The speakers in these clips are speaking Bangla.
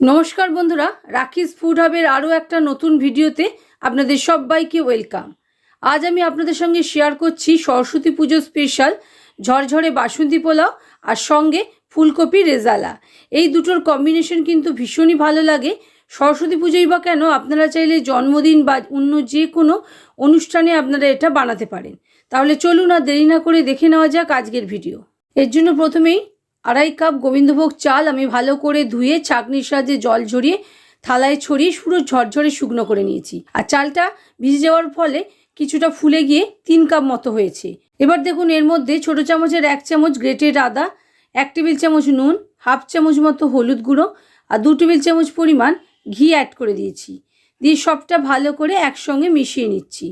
নমস্কার বন্ধুরা রাখিস ফুড হাবের আরও একটা নতুন ভিডিওতে আপনাদের সবাইকে ওয়েলকাম। আজ আমি আপনাদের সঙ্গে শেয়ার করছি সরস্বতী পুজো স্পেশাল ঝরঝরে বাসন্তী পোলাও আর সঙ্গে ফুলকপি রেজালা। এই দুটোর কম্বিনেশন কিন্তু ভীষণই ভালো লাগে। সরস্বতী পুজোই বা কেন, আপনারা চাইলে জন্মদিন বা অন্য যে কোনো অনুষ্ঠানে আপনারা এটা বানাতে পারেন। তাহলে চলুন আর দেরি না করে দেখে নেওয়া যাক আজকের ভিডিও। এর জন্য প্রথমেই আড়াই কাপ গোবিন্দভোগ চাল আমি ভালো করে ধুয়ে ছাঁকনির সাহায্যে জল ঝরিয়ে থালায় ছড়িয়ে পুরো ঝরঝরে শুকনো করে নিয়েছি। আর চালটা ভিজে যাওয়ার ফলে কিছুটা ফুলে গিয়ে তিন কাপ মতো হয়েছে। এবার দেখুন এর মধ্যে ছোটো চামচের এক চামচ গ্রেটেড আদা, এক টেবিল চামচ নুন, হাফ চামচ মতো হলুদ গুঁড়ো আর দু টেবিল চামচ পরিমাণ ঘি অ্যাড করে দিয়েছি। দিয়ে সবটা ভালো করে একসঙ্গে মিশিয়ে নিচ্ছি।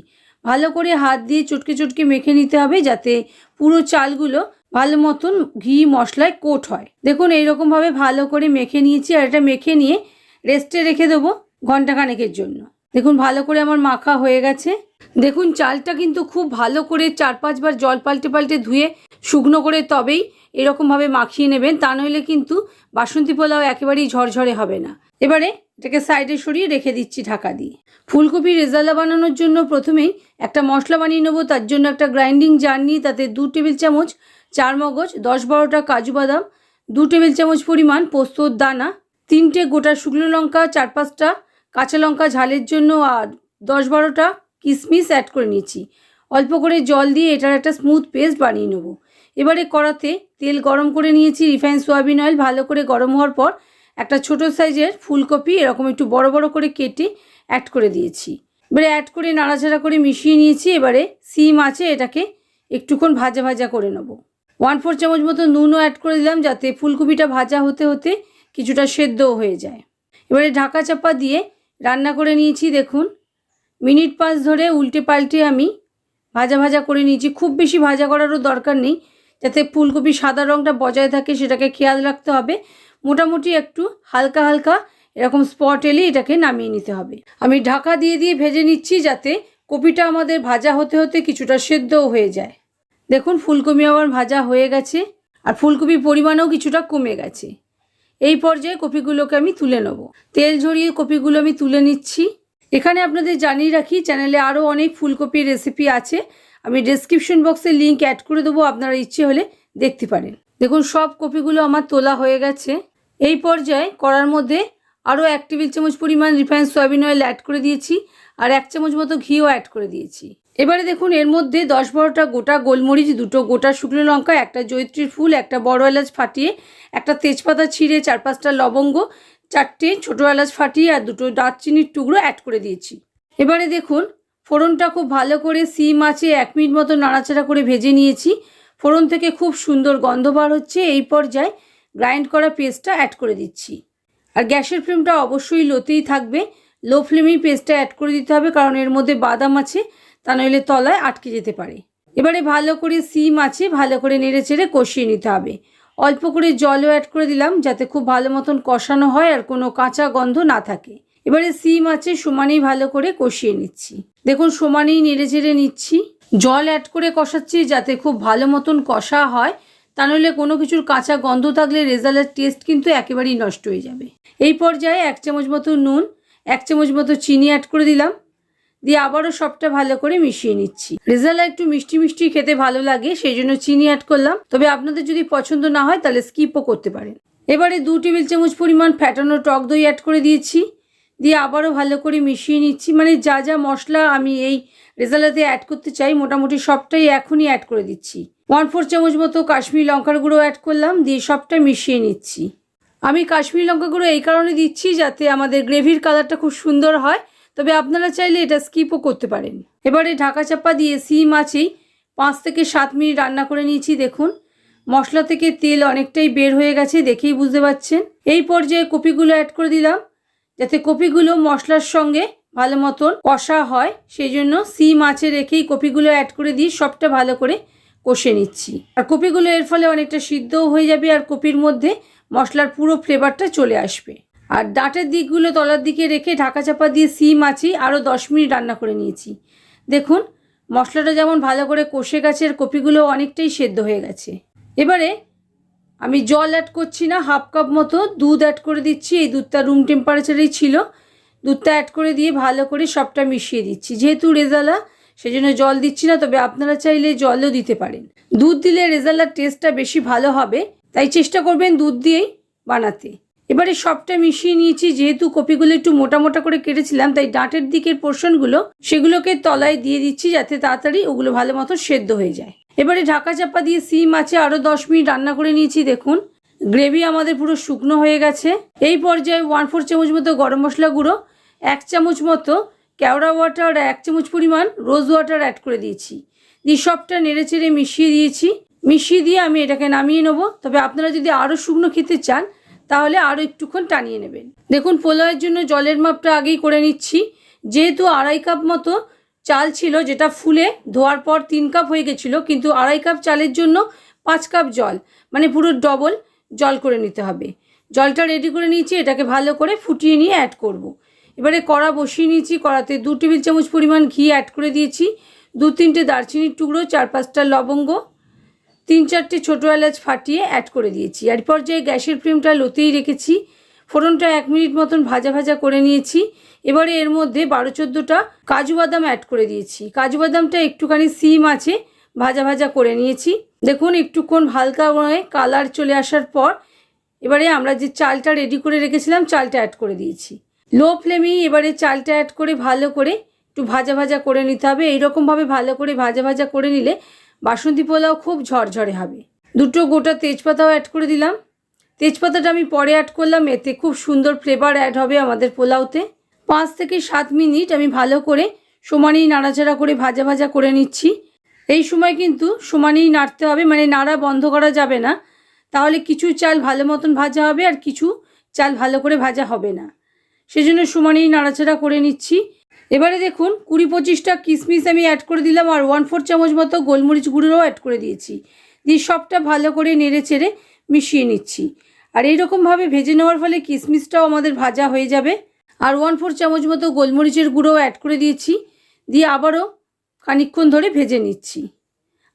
ভালো করে হাত দিয়ে চটকে চটকে মেখে নিতে হবে যাতে পুরো চালগুলো ভালো মতন ঘি মশলায় কোট হয়। দেখুন, এইরকমভাবে ভালো করে মেখে নিয়েছি আর এটা মেখে নিয়ে রেস্টে রেখে দেবো ঘন্টাখানেকের জন্য। দেখুন, ভালো করে আমার মাখা হয়ে গেছে। দেখুন, চালটা কিন্তু খুব ভালো করে চার পাঁচবার জল পাল্টে পাল্টে ধুয়ে শুকনো করে তবেই এরকমভাবে মাখিয়ে নেবেন। তা নইলে কিন্তু বাসন্তী পোলাও একেবারেই ঝরঝরে হবে না। এবারে এটাকে সাইডে সরিয়ে রেখে দিচ্ছি ঢাকা দিয়ে। ফুলকপি রেজালা বানানোর জন্য প্রথমেই একটা মশলা বানিয়ে নেব। তার জন্য একটা গ্রাইন্ডিং জার নিয়ে তাতে দু টেবিল চামচ চার মগজ, দশ বারোটা কাজু বাদাম দু টেবিল চামচ পরিমাণ পোস্তর দানা, তিনটে গোটা শুকনো লঙ্কা, চার পাঁচটা কাঁচা লঙ্কা ঝালের জন্য আর দশ বারোটা কিশমিশ অ্যাড করে নিয়েছি। অল্প করে জল দিয়ে এটার একটা স্মুথ পেস্ট বানিয়ে নেব। এবারে কড়াতে তেল গরম করে নিয়েছি রিফাইন সোয়াবিন অয়েল ভালো করে গরম হওয়ার পর একটা ছোট সাইজের ফুলকপি, এরকম একটু বড় বড় করে কেটে অ্যাড করে দিয়েছি। এবারে অ্যাড করে নাড়াচাড়া করে মিশিয়ে নিয়েছি, এবারে সিম আছে এটাকে একটুক্ষণ ভাজা ভাজা করে নেব। ওয়ান ফোর চামচ মতো নুনও অ্যাড করে দিলাম যাতে ফুলকপিটা ভাজা হতে হতে কিছুটা সেদ্ধও হয়ে যায়। এবারে ঢাকা চাপা দিয়ে রান্না করে নিয়েছি, দেখুন। মিনিট পাঁচ ধরে উল্টে পাল্টে আমি ভাজা ভাজা করে নিয়েছি। খুব বেশি ভাজা করারও দরকার নেই, যাতে ফুলকপি সাদা রঙটা বজায় থাকে সেটাকে খেয়াল রাখতে হবে। মোটামুটি একটু হালকা হালকা এরকম স্পট এলে এটাকে নামিয়ে নিতে হবে। আমি ঢাকা দিয়ে দিয়ে ভেজে নিচ্ছি যাতে কপিটা আমাদের ভাজা হতে হতে কিছুটা সেদ্ধও হয়ে যায়। দেখুন, ফুলকপি আমার ভাজা হয়ে গেছে, আর ফুলকপির পরিমাণও কিছুটা কমে গেছে। এই পর্যায়ে কপিগুলোকে আমি তুলে নেব। তেল ঝরিয়ে কপিগুলো আমি তুলে নিচ্ছি। এখানে আপনাদের জানিয়ে রাখি, চ্যানেলে আরও অনেক ফুলকপির রেসিপি আছে। আমি ডেসক্রিপশন বক্সে লিঙ্ক অ্যাড করে দেবো, আপনারা ইচ্ছে হলে দেখতে পারেন। দেখুন, সব কপিগুলো আমার তোলা হয়ে গেছে। এই পর্যায়ে কড়ার মধ্যে আরও এক টেবিল চামচ পরিমাণ রিফাইন সয়াবিন অয়েল অ্যাড করে দিয়েছি, আর এক চামচ মতো ঘিও অ্যাড করে দিয়েছি। এবারে দেখুন, এর মধ্যে দশ বারোটা গোটা গোলমরিচ, দুটো গোটা শুকনো লঙ্কা, একটা জৈত্রীর ফুল, একটা বড় এলাচ ফাটিয়ে, একটা তেজপাতা ছিঁড়ে চার পাঁচটা লবঙ্গ, চারটে ছোটো এলাচ ফাটিয়ে আর দুটো দারচিনির টুকরো অ্যাড করে দিয়েছি। এবারে দেখুন, ফোড়নটা খুব ভালো করে সিম আছে, এক মিনিট মতো নাড়াচাড়া করে ভেজে নিয়েছি। ফোড়ন থেকে খুব সুন্দর গন্ধ বার হচ্ছে, এই পর্যায়ে গ্রাইন্ড করা পেস্টটা অ্যাড করে দিচ্ছি। আর গ্যাসের ফ্লেমটা অবশ্যই লোতেই থাকবে। লো ফ্লেমেই পেস্টটা অ্যাড করে দিতে হবে, কারণ এর মধ্যে বাদাম আছে তা নইলে তলায় আটকে যেতে পারে। এবারে ভালো করে সিম আছে, ভালো করে নেড়ে চেড়ে কষিয়ে নিতে হবে। অল্প করে জলও অ্যাড করে দিলাম যাতে খুব ভালো মতন কষানো হয় আর কোনো কাঁচা গন্ধ না থাকে। এবারে সিম আছে, সমানেই ভালো করে কষিয়ে নিচ্ছি। দেখুন, সমানেই নেড়ে চেড়ে নিচ্ছি। জল অ্যাড করে কষাচ্ছি যাতে খুব ভালো মতন কষা হয়। তা নইলে কোনো কিছুর কাঁচা গন্ধ থাকলে রেজাল্টের টেস্ট কিন্তু একেবারেই নষ্ট হয়ে যাবে। এই পর্যায়ে এক চামচ মতো নুন, এক চামচ মতো চিনি অ্যাড করে দিলাম। দিয়ে আবারও সবটা ভালো করে মিশিয়ে নিচ্ছি। রেজাল্ট একটু মিষ্টি মিষ্টি খেতে ভালো লাগে সেই জন্য চিনি অ্যাড করলাম। তবে আপনাদের যদি পছন্দ না হয়, তাহলে স্কিপও করতে পারেন। এবারে দু টেবিল চামচ পরিমাণ ফ্যাটানো টক দই অ্যাড করে দিয়েছি। দিয়ে আবারও ভালো করে মিশিয়ে নিচ্ছি। মানে যা যা মশলা আমি এই রেজাল্টাতে অ্যাড করতে চাই, মোটামুটি সবটাই এখনই অ্যাড করে দিচ্ছি। ওয়ান ফোর চামচ মতো কাশ্মীরি লঙ্কার গুঁড়ো অ্যাড করলাম। দিয়ে সবটা মিশিয়ে নিচ্ছি। আমি কাশ্মীরি লঙ্কা গুঁড়ো এই কারণে দিচ্ছি যাতে আমাদের গ্রেভির কালারটা খুব সুন্দর হয়। তবে আপনারা চাইলে এটা স্কিপও করতে পারেন। এবারে ঢাকা চাপা দিয়ে সিম আছেই। পাঁচ থেকে সাত মিনিট রান্না করে নিয়েছি, দেখুন। মশলা থেকে তেল অনেকটাই বের হয়ে গেছে, দেখেই বুঝতে পারছেন এই পর্যায়ে কপিগুলো অ্যাড করে দিলাম, যাতে কপিগুলো মশলার সঙ্গে ভালো মতন কষা হয়। সেই জন্য সিম আছে রেখেই কপিগুলো অ্যাড করে দিয়ে সবটা ভালো করে কষে নিচ্ছি। আর কপিগুলো এর ফলে অনেকটা সিদ্ধও হয়ে যাবে, আর কপির মধ্যে মশলার পুরো ফ্লেভারটা চলে আসবে। আর ডাঁটের দিকগুলো তলার দিকে রেখে ঢাকা চাপা দিয়ে সিম আছি আরও দশ মিনিট রান্না করে নিয়েছি। দেখুন, মশলাটা যেমন ভালো করে কষে গেছে, আর কপিগুলো অনেকটাই সেদ্ধ হয়ে গেছে। এবারে আমি জল অ্যাড করছি না, হাফ কাপ মতো দুধ অ্যাড করে দিচ্ছি। এই দুধটা রুম টেম্পারেচারেই ছিল। দুধটা অ্যাড করে দিয়ে ভালো করে সবটা মিশিয়ে দিচ্ছি। যেহেতু রেজালা, সেজন্য জল দিচ্ছি না, তবে আপনারা চাইলে জলও দিতে পারেন। দুধ দিলে রেজালার টেস্টটা বেশি ভালো হবে, তাই চেষ্টা করবেন দুধ দিয়েই বানাতে। এবারে সবটা মিশিয়ে নিয়েছি, যেহেতু কপিগুলো একটু মোটা মোটা করে কেটেছিলাম, তাই ডাঁটের দিকের পোর্শনগুলো সেগুলোকে তলায় দিয়ে দিচ্ছি যাতে তাড়াতাড়ি ওগুলো ভালো মতো সেদ্ধ হয়ে যায়। এবারে ঢাকা চাপা দিয়ে সিম আছে আরও দশ মিনিট রান্না করে নিয়েছি, দেখুন। গ্রেভি আমাদের পুরো শুকনো হয়ে গেছে। এই পর্যায়ে ওয়ান ফোর চামচ মতো গরম মশলা গুঁড়ো, এক চামচ মতো কেওড়া ওয়াটার, এক চামচ পরিমাণ রোজ ওয়াটার অ্যাড করে দিয়েছি। দিয়ে সবটা নেড়ে চেড়ে মিশিয়ে দিয়েছি। মিশিয়ে দিয়ে আমি এটাকে নামিয়ে নেব। তবে আপনারা যদি আরও শুকনো খেতে চান তাহলে আরও একটুক্ষণ টানিয়ে নেবেন। দেখুন, পোলাওয়ের জন্য জলের মাপটা আগেই করে নিচ্ছি। যেহেতু আড়াই কাপ মতো চাল ছিল, যেটা ফুলে ধোয়ার পর তিন কাপ হয়ে গেছিল, কিন্তু আড়াই কাপ চালের জন্য পাঁচ কাপ জল মানে পুরো ডবল জল করে নিতে হবে। জলটা রেডি করে নিয়েছি, এটাকে ভালো করে ফুটিয়ে নিয়ে অ্যাড করব। এবারে কড়া বসিয়ে নিয়েছি, কড়াতে দু টেবিল চামচ পরিমাণ ঘি অ্যাড করে দিয়েছি, দু তিনটে দারচিনির টুকরো, চার পাঁচটা লবঙ্গ তিন চারটে ছোটো এলাচ ফাটিয়ে অ্যাড করে দিয়েছি। আর পর্যায়ে গ্যাসের ফ্লেমটা লোতেই রেখেছি, ফোড়নটা এক মিনিট মতন ভাজা ভাজা করে নিয়েছি। এবারে এর মধ্যে বারো চোদ্দোটা কাজু বাদাম অ্যাড করে দিয়েছি। কাজু বাদামটা একটুখানি সিম আছে, ভাজা ভাজা করে নিয়েছি। দেখুন, একটুক্ষণ হালকা করে কালার চলে আসার পর এবারে আমরা যে চালটা রেডি করে রেখেছিলাম, চালটা অ্যাড করে দিয়েছি। লো ফ্লেমেই এবারে চালটা অ্যাড করে ভালো করে একটু ভাজা ভাজা করে নিতে হবে। এইরকমভাবে ভালো করে ভাজা ভাজা করে নিলে বাসন্তী পোলাও খুব ঝরঝরে হবে। দুটো গোটা তেজপাতাও অ্যাড করে দিলাম। তেজপাতাটা আমি পরে অ্যাড করলাম, এতে খুব সুন্দর ফ্লেভার অ্যাড হবে আমাদের পোলাওতে। পাঁচ থেকে সাত মিনিট আমি ভালো করে সমানেই নাড়াচাড়া করে ভাজা ভাজা করে নিচ্ছি। এই সময় কিন্তু সমানেই নাড়তে হবে মানে নাড়া বন্ধ করা যাবে না। তাহলে কিছু চাল ভালো মতন ভাজা হবে আর কিছু চাল ভালো করে ভাজা হবে না। সেজন্য সমানেই নাড়াচাড়া করে নিচ্ছি। এবারে দেখুন, কুড়ি পঁচিশটা কিশমিশ আমি অ্যাড করে দিলাম আর ওয়ান ফোর চামচ মতো গোলমরিচ গুঁড়োও অ্যাড করে দিয়েছি। দিয়ে সবটা ভালো করে নেড়ে চেড়ে মিশিয়ে নিচ্ছি। আর এইরকমভাবে ভেজে নেওয়ার ফলে কিশমিশটাও আমাদের ভাজা হয়ে যাবে। আর ওয়ান ফোর চামচ মতো গোলমরিচের গুঁড়োও অ্যাড করে দিয়েছি। দিয়ে আবারও খানিকক্ষণ ধরে ভেজে নিচ্ছি।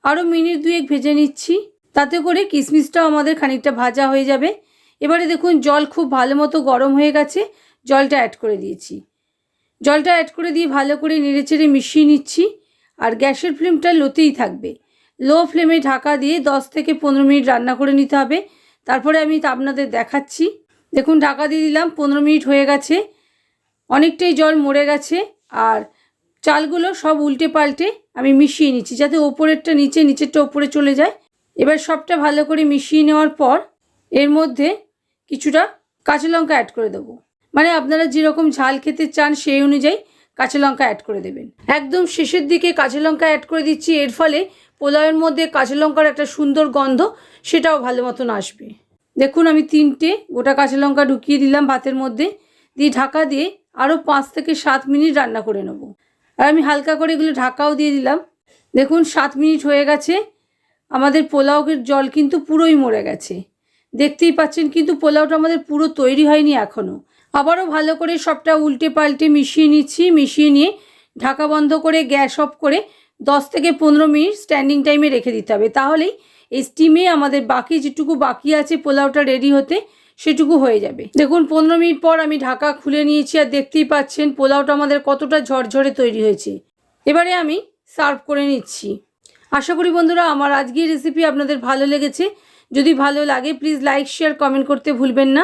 আরও মিনিট দুয়েক ভেজে নিচ্ছি। তাতে করে কিশমিশটাও আমাদের খানিকটা ভাজা হয়ে যাবে। এবারে দেখুন, জল খুব ভালো মতো গরম হয়ে গেছে। জলটা অ্যাড করে দিয়েছি। জলটা অ্যাড করে দিয়ে ভালো করে নেড়েচেড়ে মিশিয়ে নিচ্ছি। আর গ্যাসের ফ্লেমটা লোতেই থাকবে। লো ফ্লেমে ঢাকা দিয়ে দশ থেকে পনেরো মিনিট রান্না করে নিতে হবে। তারপরে আমি তা আপনাদের দেখাচ্ছি। দেখুন, ঢাকা দিয়ে দিলাম, পনেরো মিনিট হয়ে গেছে। অনেকটাই জল মরে গেছে। আর চালগুলো সব উল্টে পাল্টে আমি মিশিয়ে নিচ্ছি, যাতে ওপরেরটা নিচে, নিচেরটা ওপরে চলে যায়। এবার সবটা ভালো করে মিশিয়ে নেওয়ার পর এর মধ্যে কিছুটা কাঁচা লঙ্কা অ্যাড করে দেবো। মানে আপনারা যেরকম ঝাল খেতে চান সেই অনুযায়ী কাঁচা লঙ্কা অ্যাড করে দেবেন। একদম শেষের দিকে কাঁচা লঙ্কা অ্যাড করে দিচ্ছি, এর ফলে পোলাওয়ের মধ্যে কাঁচা লঙ্কার একটা সুন্দর গন্ধ সেটাও ভালো মতন আসবে। দেখুন, আমি তিনটে গোটা কাঁচা লঙ্কা ঢুকিয়ে দিলাম ভাতের মধ্যে, দিয়ে ঢাকা দিয়ে আরও পাঁচ থেকে সাত মিনিট রান্না করে নেব। আর আমি হালকা করে এগুলো ঢাকাও দিয়ে দিলাম। দেখুন, সাত মিনিট হয়ে গেছে, আমাদের পোলাওয়ের জল কিন্তু পুরোই মরে গেছে। দেখতেই পাচ্ছেন, কিন্তু পোলাওটা আমাদের পুরো তৈরি হয়নি এখনও আবারও ভালো করে সবটা উল্টে পাল্টে মিশিয়ে নিচ্ছি, মিশিয়ে নিয়ে ঢাকা বন্ধ করে, গ্যাস অফ করে দশ থেকে পনেরো মিনিট স্ট্যান্ডিং টাইমে রেখে দিতে হবে। তাহলেই এই স্টিমে আমাদের বাকি যেটুকু বাকি আছে পোলাওটা রেডি হতে সেটুকু হয়ে যাবে। দেখুন, পনেরো মিনিট পর আমি ঢাকা খুলে নিয়েছি আর দেখতেই পাচ্ছেন পোলাওটা আমাদের কতটা ঝরঝরে তৈরি হয়েছে। এবারে আমি সার্ভ করে নিচ্ছি। আশা করি বন্ধুরা আমার আজকের রেসিপি আপনাদের ভালো লেগেছে। যদি ভালো লাগে প্লিজ লাইক শেয়ার কমেন্ট করতে ভুলবেন না।